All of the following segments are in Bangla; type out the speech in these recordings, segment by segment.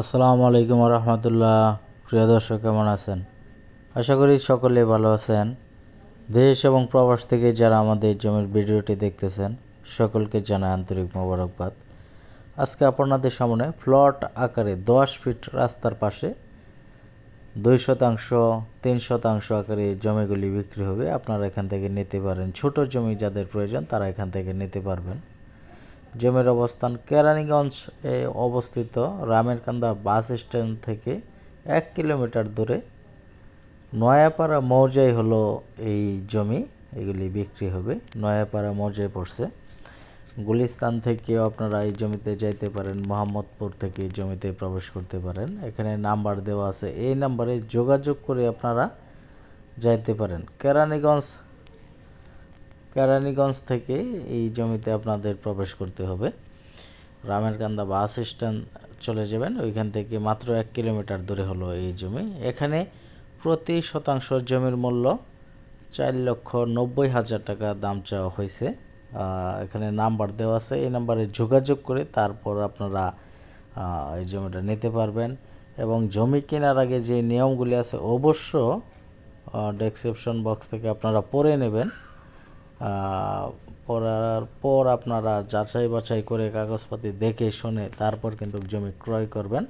আসসালামু আলাইকুম রহমতুল্লাহ প্রিয় দর্শক, কেমন আছেন? আশা করি সকলে ভালো আছেন। দেশ এবং প্রবাস থেকে যারা আমাদের জমির ভিডিওটি দেখতেছেন, সকলকে জানাই আন্তরিক মোবারকবাদ। আজকে আপনাদের সামনে প্লট আকারে দশ ফিট রাস্তার পাশে দুই শতাংশ, তিন শতাংশ আকারে জমিগুলি বিক্রি হবে। আপনারা এখান থেকে নিতে পারেন। ছোট জমি যাদের প্রয়োজন, তারা এখান থেকে নিতে পারবেন। জমির অবস্থান কেরানীগঞ্জ এ অবস্থিত রামেরকান্দা বাস স্ট্যান্ড থেকে এক কিলোমিটার দূরে। নয়াপাড়া মৌজায় হলো এই জমি, এগুলি বিক্রি হবে। নয়াপাড়া মৌজায় পড়ছে। গুলিস্তান থেকেও আপনারা এই জমিতে যাইতে পারেন, মোহাম্মদপুর থেকে জমিতে প্রবেশ করতে পারেন। এখানে নাম্বার দেওয়া আছে। এই নাম্বারে যোগাযোগ করে আপনারা যাইতে পারেন। কেরানীগঞ্জ কেরানীগঞ্জ থেকে এই জমিতে আপনাদের প্রবেশ করতে হবে। রামেরকান্দা বাস স্ট্যান্ড চলে যাবেন। ওইখান থেকে মাত্র এক কিলোমিটার দূরে হলো এই জমি। এখানে প্রতি শতাংশ জমির মূল্য চার লক্ষ নব্বই হাজার টাকা দাম চাওয়া হয়েছে। এখানে নাম্বার দেওয়া আছে। এই নাম্বারে যোগাযোগ করে তারপর আপনারা এই জমিটা নিতে পারবেন। এবং জমি কেনার আগে যে নিয়মগুলি আছে, অবশ্য ডেসক্রিপশন বক্স থেকে আপনারা পড়ে নেবেন। পড়ার পর আপনারা যাচাই বাছাই করে কাগজপাতি দেখে শুনে তারপর কিন্তু জমি ক্রয় করবেন।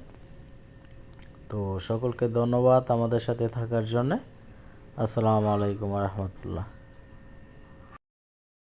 তো সকলকে ধন্যবাদ আমাদের সাথে থাকার জন্যে। আসসালামু আলাইকুম রহমতুল্লাহ।